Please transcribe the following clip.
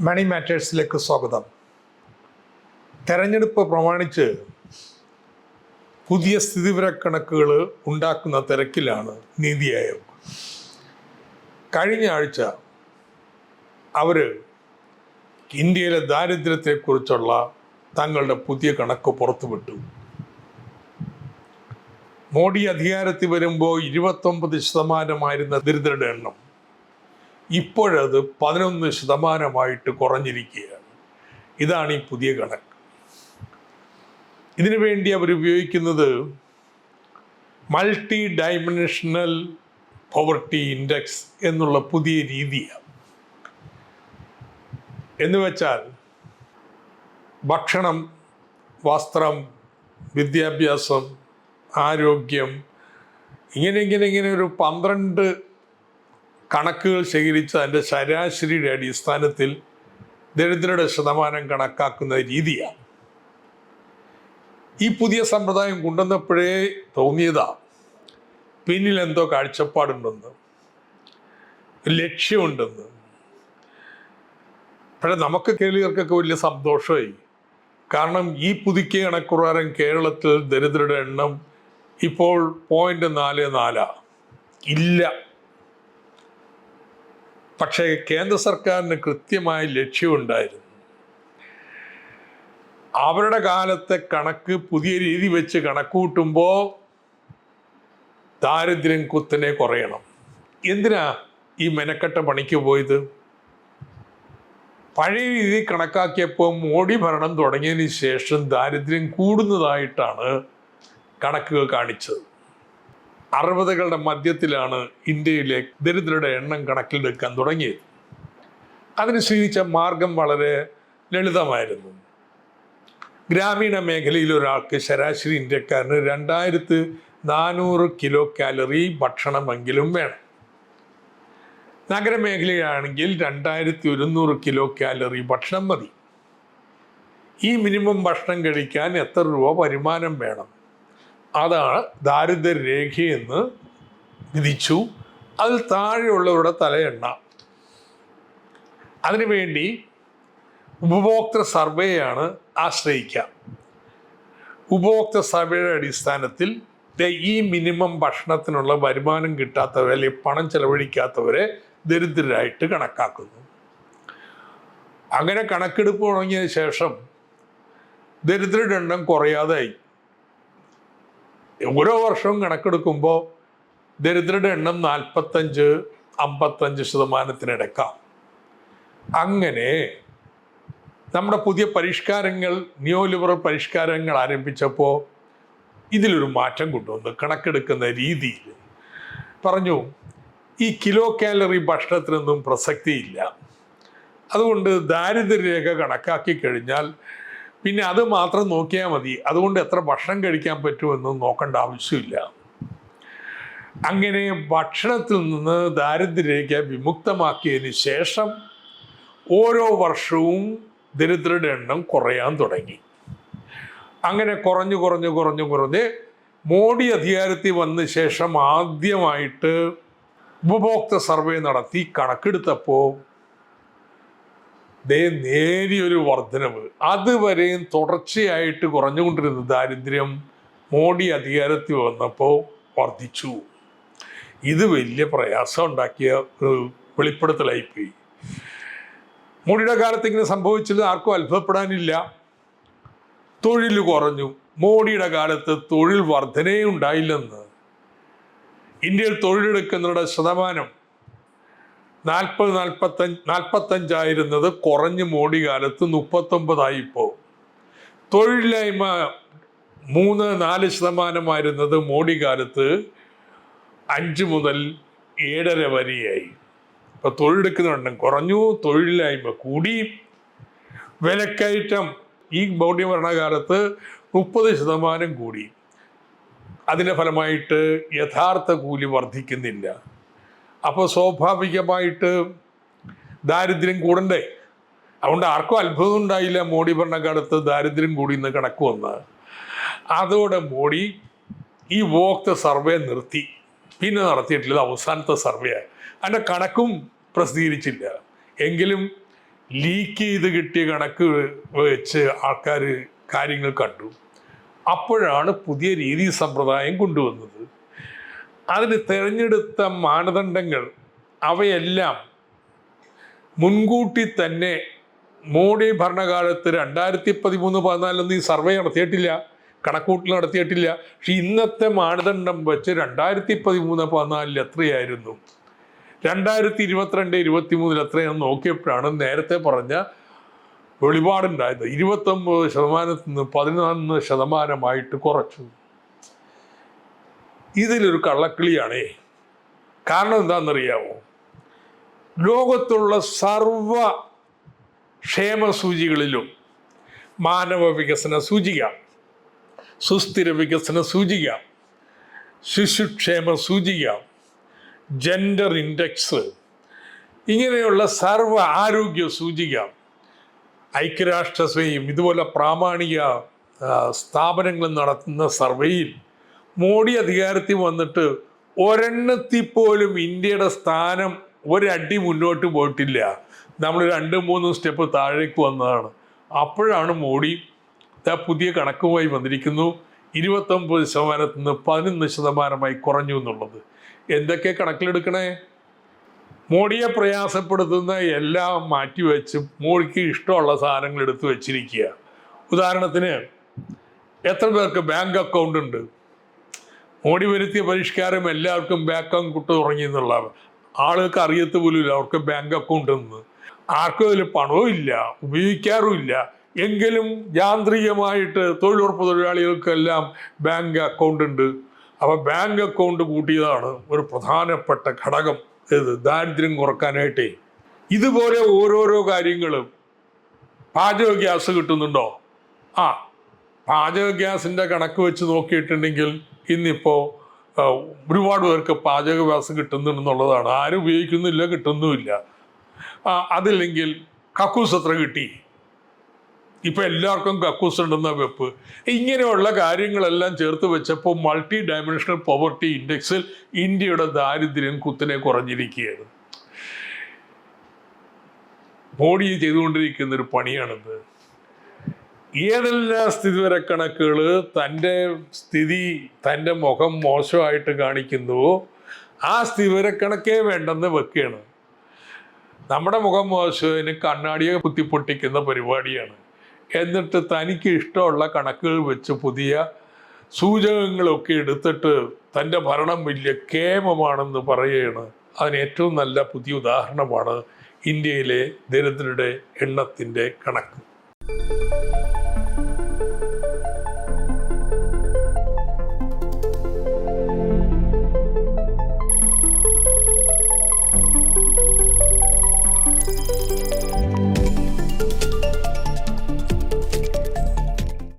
മണി മാറ്റേഴ്സിലേക്ക് സ്വാഗതം. തെരഞ്ഞെടുപ്പ് പ്രമാണിച്ച് പുതിയ സ്ഥിതിവിവരക്കണക്കുകൾ ഉണ്ടാക്കുന്ന തിരക്കിലാണ് നീതി ആയോഗ്. കഴിഞ്ഞ ആഴ്ച അവർ ഇന്ത്യയിലെ ദാരിദ്ര്യത്തെക്കുറിച്ചുള്ള തങ്ങളുടെ പുതിയ കണക്ക് പുറത്തുവിട്ടു. മോഡി അധികാരത്തിൽ വരുമ്പോൾ ഇരുപത്തൊമ്പത് ശതമാനമായിരുന്ന ദരിദ്രരുടെ എണ്ണം ഇപ്പോഴത് പതിനൊന്ന് ശതമാനമായിട്ട് കുറഞ്ഞിരിക്കുകയാണ്. ഇതാണ് ഈ പുതിയ കണക്ക്. ഇതിനു വേണ്ടി അവർ ഉപയോഗിക്കുന്നത് മൾട്ടി ഡൈമെൻഷണൽ പോവർട്ടി ഇൻഡെക്സ് എന്നുള്ള പുതിയ രീതിയാണ്. എന്ന് വെച്ചാൽ ഭക്ഷണം വസ്ത്രം വിദ്യാഭ്യാസം ആരോഗ്യം ഇങ്ങനെ ഇങ്ങനെ ഇങ്ങനെ ഒരു പന്ത്രണ്ട് കണക്കുകൾ ശേഖരിച്ച് അതിന്റെ ശരാശരിയുടെ അടിസ്ഥാനത്തിൽ ദരിദ്രരുടെ ശതമാനം കണക്കാക്കുന്ന രീതിയാണ്. ഈ പുതിയ സമ്പ്രദായം കൊണ്ടുവന്നപ്പോഴേ തോന്നിയതാ പിന്നിൽ എന്തോ കാഴ്ചപ്പാടുണ്ടെന്ന് ലക്ഷ്യമുണ്ടെന്ന് പക്ഷേ നമുക്ക് കേരളീയർക്കൊക്കെ വലിയ സന്തോഷമായി. കാരണം ഈ പുതുക്കിയ കണക്കുപ്രകാരം കേരളത്തിൽ ദരിദ്രരുടെ എണ്ണം ഇപ്പോൾ പോയിന്റ് നാല് നാലാ ഇല്ല. പക്ഷേ കേന്ദ്ര സർക്കാരിന് കൃത്യമായ ലക്ഷ്യമുണ്ടായിരുന്നു. അവരുടെ കാലത്തെ കണക്ക് പുതിയ രീതി വെച്ച് കണക്കൂട്ടുമ്പോൾ ദാരിദ്ര്യം കുത്തനെ കുറയണം. എന്തിനാ ഈ മെനക്കെട്ട പണിക്ക് പോയത്? പഴയ രീതി കണക്കാക്കിയപ്പോൾ മോഡി ഭരണം തുടങ്ങിയതിന് ശേഷം ദാരിദ്ര്യം കൂടുന്നതായിട്ടാണ് കണക്കുകൾ കാണിച്ചത്. അറുപതുകളുടെ മധ്യത്തിലാണ് ഇന്ത്യയിലെ ദരിദ്രരുടെ എണ്ണം കണക്കിലെടുക്കാൻ തുടങ്ങിയത്. അതിന് സ്വീകരിച്ച മാർഗം വളരെ ലളിതമായിരുന്നു. ഗ്രാമീണ മേഖലയിൽ ഒരാൾക്ക് ശരാശരി ഇന്ത്യക്കാരന് രണ്ടായിരത്തി നാനൂറ് കിലോ കാലറി ഭക്ഷണമെങ്കിലും വേണം. നഗരമേഖലയാണെങ്കിൽ രണ്ടായിരത്തി ഒരുന്നൂറ് കിലോ കാലറി ഭക്ഷണം മതി. ഈ മിനിമം ഭക്ഷണം കഴിക്കാൻ എത്ര രൂപ വരുമാനം വേണം? അതാണ് ദാരിദ്ര്യരേഖയെന്ന് വിധിച്ചു. അതിൽ താഴെയുള്ളവരുടെ തലയെണ്ണ. അതിനുവേണ്ടി ഉപഭോക്തൃ സർവേയാണ് ആശ്രയിക്കുക. ഉപഭോക്തൃ സർവേയുടെ അടിസ്ഥാനത്തിൽ ഈ മിനിമം ഭക്ഷണത്തിനുള്ള വരുമാനം കിട്ടാത്തവരെ അല്ലെങ്കിൽ പണം ചെലവഴിക്കാത്തവരെ ദരിദ്രരായിട്ട് കണക്കാക്കുന്നു. അങ്ങനെ കണക്കെടുപ്പ് തുടങ്ങിയ ശേഷം ദരിദ്രരുടെ എണ്ണം കുറയാതായി. ഓരോ വർഷവും കണക്കെടുക്കുമ്പോൾ ദരിദ്രരുടെ എണ്ണം നാൽപ്പത്തഞ്ച് അമ്പത്തഞ്ച് ശതമാനത്തിനിടക്കാം അങ്ങനെ നമ്മുടെ പുതിയ പരിഷ്കാരങ്ങൾ ന്യൂ ലിബറൽ പരിഷ്കാരങ്ങൾ ആരംഭിച്ചപ്പോൾ ഇതിലൊരു മാറ്റം കൊണ്ടുവന്നു കണക്കെടുക്കുന്ന രീതിയിൽ. പറഞ്ഞു ഈ കിലോ കാലറി ഭക്ഷണത്തിനൊന്നും പ്രസക്തിയില്ല. അതുകൊണ്ട് ദാരിദ്ര്യരേഖ കണക്കാക്കി കഴിഞ്ഞാൽ പിന്നെ അത് മാത്രം നോക്കിയാൽ മതി. അതുകൊണ്ട് എത്ര ഭക്ഷണം കഴിക്കാൻ പറ്റുമെന്ന് നോക്കേണ്ട ആവശ്യമില്ല. അങ്ങനെ ഭക്ഷണത്തിൽ നിന്ന് ദാരിദ്ര്യരേഖ വിമുക്തമാക്കിയതിന് ശേഷം ഓരോ വർഷവും ദരിദ്രരുടെ എണ്ണം കുറയാൻ തുടങ്ങി. അങ്ങനെ കുറഞ്ഞു കുറഞ്ഞു കുറഞ്ഞു കുറഞ്ഞ് മോഡി അധികാരത്തിൽ വന്ന ശേഷം ആദ്യമായിട്ട് ഉപഭോക്തൃ സർവേ നടത്തി കണക്കെടുത്തപ്പോൾ ദേ നേരിയൊരു വർധനവ്. അതുവരെയും തുടർച്ചയായിട്ട് കുറഞ്ഞുകൊണ്ടിരുന്ന ദാരിദ്ര്യം മോഡി അധികാരത്തിൽ വന്നപ്പോൾ വർദ്ധിച്ചു ഇത് വലിയ പ്രയാസം ഉണ്ടാക്കിയ ഒരു വെളിപ്പെടുത്തലായിപ്പോയി. മോഡിയുടെ കാലത്ത് ഇങ്ങനെ സംഭവിച്ചത് ആർക്കും അത്ഭുതപ്പെടാനില്ല. തൊഴിൽ കുറഞ്ഞു. മോഡിയുടെ കാലത്ത് തൊഴിൽ വർധനേ ഉണ്ടായില്ലെന്ന്. ഇന്ത്യയിൽ തൊഴിലെടുക്കുന്നവരുടെ ശതമാനം നാൽപ്പത് നാൽപ്പത്തഞ്ച് നാൽപ്പത്തഞ്ചായിരുന്നത് കുറഞ്ഞ് മോഡി കാലത്ത് മുപ്പത്തൊമ്പതായി ഇപ്പോൾ. തൊഴിലില്ലായ്മ മൂന്ന് നാല് ശതമാനമായിരുന്നത് മോഡി കാലത്ത് അഞ്ച് മുതൽ ഏഴര വരെയായി. ഇപ്പൊ തൊഴിലെടുക്കുന്നുണ്ടെങ്കിൽ കുറഞ്ഞു തൊഴിലില്ലായ്മ കൂടി. വിലക്കയറ്റം ഈ മോഡി ഭരണകാലത്ത് മുപ്പത് ശതമാനം കൂടി. അതിന്റെ ഫലമായിട്ട് യഥാർത്ഥ കൂലി വർദ്ധിക്കുന്നില്ല. അപ്പോൾ സ്വാഭാവികമായിട്ട് ദാരിദ്ര്യം കൂടണ്ടേ അതുകൊണ്ട് ആർക്കും അത്ഭുതം ഉണ്ടായില്ല മോഡി ഭരണകാലത്ത് ദാരിദ്ര്യം കൂടി ഇന്ന് കണക്ക് വന്ന് അതോടെ മോഡി ഈ വോക്ത സർവേ നിർത്തി. പിന്നെ നടത്തിയിട്ടില്ല അവസാനത്തെ സർവേ. അതിന്റെ കണക്കും പ്രസിദ്ധീകരിച്ചില്ല. എങ്കിലും ലീക്ക് ചെയ്ത് കിട്ടിയ കണക്ക് വെച്ച് ആൾക്കാർ കാര്യങ്ങൾ കണ്ടു. അപ്പോഴാണ് പുതിയ രീതി സമ്പ്രദായം കൊണ്ടുവന്നത്. അതിന് തിരഞ്ഞെടുത്ത മാനദണ്ഡങ്ങൾ അവയെല്ലാം മുൻകൂട്ടി തന്നെ മോഡി ഭരണകാലത്ത് രണ്ടായിരത്തി പതിമൂന്ന് പതിനാലൊന്നും ഈ സർവേ നടത്തിയിട്ടില്ല കണക്കൂട്ടൽ നടത്തിയിട്ടില്ല. പക്ഷെ ഇന്നത്തെ മാനദണ്ഡം വെച്ച് രണ്ടായിരത്തി പതിമൂന്ന് പതിനാലിൽ എത്രയായിരുന്നു? രണ്ടായിരത്തി ഇരുപത്തിരണ്ട് ഇരുപത്തി മൂന്നിൽ എത്രയാണെന്ന് നോക്കിയപ്പോഴാണ് നേരത്തെ പറഞ്ഞ വെളിപാടുണ്ടായത്. ഇരുപത്തൊമ്പത് ശതമാനത്തിൽ നിന്ന് പതിനൊന്ന് ശതമാനമായിട്ട് കുറച്ചു. ഇതിലൊരു കള്ളക്കിളിയാണേ. കാരണം എന്താണെന്നറിയാമോ ലോകത്തുള്ള സർവ ക്ഷേമ സൂചികളിലും മാനവ വികസന സൂചിക സുസ്ഥിര വികസന സൂചിക ശിശുക്ഷേമ സൂചിക ജെൻഡർ ഇൻഡെക്സ് ഇങ്ങനെയുള്ള സർവ ആരോഗ്യ സൂചിക ഐക്യരാഷ്ട്രസഭയും ഇതുപോലെ പ്രാമാണിക സ്ഥാപനങ്ങൾ നടത്തുന്ന സർവേയിൽ മോഡി അധികാരത്തിൽ വന്നിട്ട് ഒരെണ്ണത്തിൽ പോലും ഇന്ത്യയുടെ സ്ഥാനം ഒരടി മുന്നോട്ട് പോയിട്ടില്ല. നമ്മൾ രണ്ട് മൂന്ന് സ്റ്റെപ്പ് താഴേക്ക് വന്നതാണ്. അപ്പോഴാണ് മോഡി പുതിയ കണക്കുമായി വന്നിരിക്കുന്നു. ഇരുപത്തൊമ്പത് ശതമാനത്തിൽ നിന്ന് പതിനൊന്ന് ശതമാനമായി കുറഞ്ഞു എന്നുള്ളത്. എന്തൊക്കെ കണക്കിലെടുക്കണേ? മോഡിയെ പ്രയാസപ്പെടുത്തുന്ന എല്ലാം മാറ്റിവെച്ച് മോഡിക്ക് ഇഷ്ടമുള്ള സാധനങ്ങൾ എടുത്തു വെച്ചിരിക്കുക. ഉദാഹരണത്തിന് എത്ര പേർക്ക് ബാങ്ക് അക്കൗണ്ട് ഉണ്ട്? മോഡി വരുത്തിയ പരിഷ്കാരം എല്ലാവർക്കും ബാങ്ക് അക്കൗണ്ട് തുടങ്ങി എന്നുള്ള ആളുകൾക്ക് അറിയത്ത് പോലുമില്ല അവർക്ക് ബാങ്ക് അക്കൗണ്ട് എന്ന്. ആർക്കും അതിൽ പണവും ഇല്ല ഉപയോഗിക്കാറുമില്ല എങ്കിലും യാന്ത്രികമായിട്ട് തൊഴിലുറപ്പ് തൊഴിലാളികൾക്കെല്ലാം ബാങ്ക് അക്കൗണ്ട് ഉണ്ട്. അപ്പോൾ ബാങ്ക് അക്കൗണ്ട് കൂട്ടിയതാണ് ഒരു പ്രധാനപ്പെട്ട ഘടകം. ദാരിദ്ര്യം കുറക്കാനായിട്ടേ ഇതുപോലെ ഓരോരോ കാര്യങ്ങളും പാചക ഗ്യാസ് കിട്ടുന്നുണ്ടോ? ആ പാചക ഗ്യാസിന്റെ കണക്ക് വെച്ച് നോക്കിയിട്ടുണ്ടെങ്കിൽ ഇന്നിപ്പോൾ ഒരുപാട് പേർക്ക് പാചക ഗ്യാസ് കിട്ടുന്നുണ്ടെന്നുള്ളതാണ്. ആരും ഉപയോഗിക്കുന്നില്ല കിട്ടുന്നുമില്ല. അതില്ലെങ്കിൽ കക്കൂസ് എത്ര കിട്ടി? ഇപ്പൊ എല്ലാവർക്കും കക്കൂസ് ഉണ്ടെന്ന വെപ്പ്. ഇങ്ങനെയുള്ള കാര്യങ്ങളെല്ലാം ചേർത്ത് വെച്ചപ്പോൾ മൾട്ടി ഡയമെൻഷണൽ പോവർട്ടി ഇൻഡെക്സിൽ ഇന്ത്യയുടെ ദാരിദ്ര്യം കുത്തിനെ കുറഞ്ഞിരിക്കുകയാണ്. മോഡി ചെയ്തുകൊണ്ടിരിക്കുന്ന ഒരു പണിയാണിത്. ഏതെല്ലാം സ്ഥിതിവിവര കണക്കുകൾ തന്റെ സ്ഥിതി തന്റെ മുഖം മോശമായിട്ട് കാണിക്കുന്നുവോ ആ സ്ഥിതിവരക്കണക്കേ വേണ്ടെന്ന് വെക്കുകയാണ്. നമ്മുടെ മുഖം മോശത്തിന് കണ്ണാടിയെ കുത്തിപ്പൊട്ടിക്കുന്ന പരിപാടിയാണ്. എന്നിട്ട് തനിക്ക് ഇഷ്ടമുള്ള കണക്കുകൾ വെച്ച് പുതിയ സൂചകങ്ങളൊക്കെ എടുത്തിട്ട് തന്റെ ഭരണം വലിയ കേമമാണെന്ന് പറയുകയാണ്. അതിന് ഏറ്റവും നല്ല പുതിയ ഉദാഹരണമാണ് ഇന്ത്യയിലെ ദരിദ്രരുടെ എണ്ണത്തിന്റെ കണക്ക്.